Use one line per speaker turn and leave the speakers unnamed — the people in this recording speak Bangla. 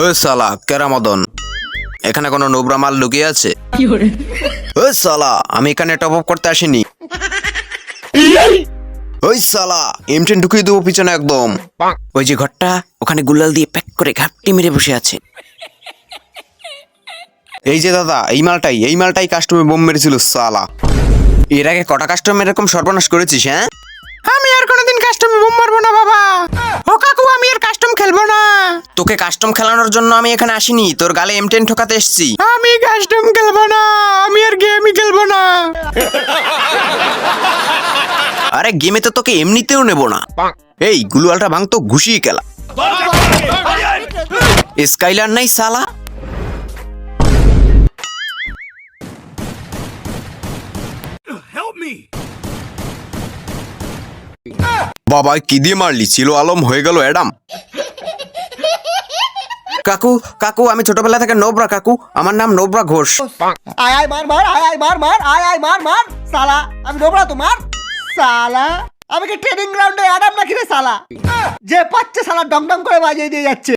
ও সালা কেরামদন এখানে কোনো নোবরা মাল লুকিয়ে আছে? ও সালা আমি এখানে টপ আপ করতে আসিনি। ওই সালা এমটেন ঢুকিয়ে দেবো পিছনে একদম। ওই যে ঘরটা ওখানে গুলাল দিয়ে প্যাক করে ঘাপটি মেরে বসে আছে। এই যে দাদা এই মালটাই এই মালটাই কাস্টমে বোম মেরেছিল সালা। এর আগে কটা কাস্টম এরকম সর্বনাশ করেছিস হ্যাঁ? আমি আর কোনোদিন কাস্টমে বোম মারবো না বাবা। ও কাকু আমি আর কাস্টম খেলব না তোকে কাস্টম খেলানোর জন্য আমি এখানে আসিনি। তোর গালে এম টেন ঠোকাতে এসেছি। আমি কাস্টম খেলব না আমি আর গেমই খেলব না। আরে গেমে তো তোকে এমনিতেও নেব না। এই গুলুয়ালটা ভাঙ তো ঘুষিয়ে খেলা। স্কাইলার নাই সালা। বাবা কি দিয়ে মারলি? ছিল আলম হয়ে গেল অ্যাডাম। কাকু কাকু, আমি ছোটবেলা থেকে নোবরা কাকু। আমার নাম নোবরা ঘোষ।
আয় আয়, মার মার, আয় আয়, মার মার, আয় আয়, মার মার। সালা, আমি নোবরা তোমার? সালা, আমি কি ট্রেনিং গ্রাউন্ডে অ্যাডাম নাকি রে, সালা? যে পাচ্ছে, সালা, ডং ডং করে বাজিয়ে দিয়ে যাচ্ছে।